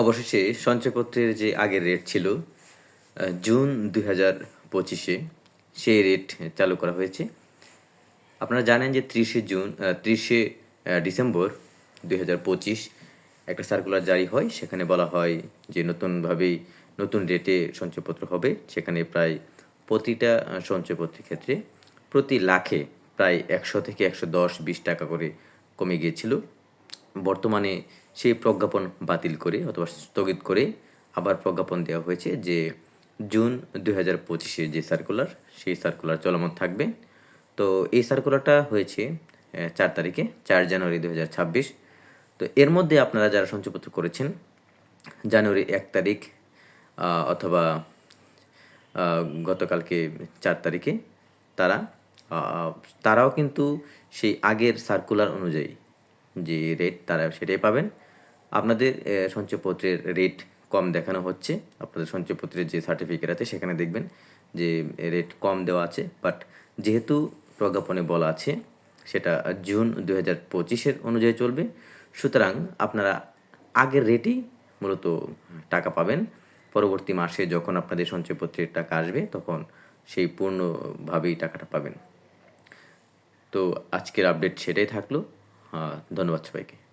অবশেষে সঞ্চয়পত্রের যে আগের রেট ছিল জুন দুই হাজার পঁচিশে, সেই রেট চালু করা হয়েছে। আপনারা জানেন যে ত্রিশে জুন ত্রিশে ডিসেম্বর দুই হাজার পঁচিশ একটা সার্কুলার জারি হয়। সেখানে বলা হয় যে নতুনভাবেই নতুন রেটে সঞ্চয়পত্র হবে। সেখানে প্রায় প্রতিটা সঞ্চয়পত্রের ক্ষেত্রে প্রতি লাখে প্রায় একশো থেকে একশো দশ, বিশ টাকা করে কমে গিয়েছিল। বর্তমানে সেই প্রজ্ঞাপন বাতিল করে অথবা স্থগিত করে আবার প্রজ্ঞাপন দেওয়া হয়েছে যে জুন দুই হাজার পঁচিশে যে সার্কুলার সেই সার্কুলার চলমান থাকবে। তো এই সার্কুলারটা হয়েছে চার তারিখে, চার জানুয়ারি দু হাজার ছাব্বিশ। তো এর মধ্যে আপনারা যারা সঞ্চয়পত্র করেছেন, জানুয়ারি এক তারিখ অথবা গতকালকে চার তারিখে, তারা তারাও কিন্তু সেই আগের সার্কুলার অনুযায়ী যে রেট তারা সেটাই পাবেন। আপনাদের সঞ্চয়পত্রের রেট কম দেখানো হচ্ছে। আপনাদের সঞ্চয়পত্রের যে সার্টিফিকেট আছে, সেখানে দেখবেন যে রেট কম দেওয়া আছে। বাট যেহেতু প্রজ্ঞাপনে বলা আছে, সেটা জুন দু হাজার পঁচিশের অনুযায়ী চলবে। সুতরাং আপনারা আগের রেটেই মূলত টাকা পাবেন। পরবর্তী মাসে যখন আপনাদের সঞ্চয়পত্রের টাকা আসবে, তখন সেই পূর্ণভাবেই টাকাটা পাবেন। তো আজকের আপডেট সেটাই থাকল। ধন্যবাদ সবাইকে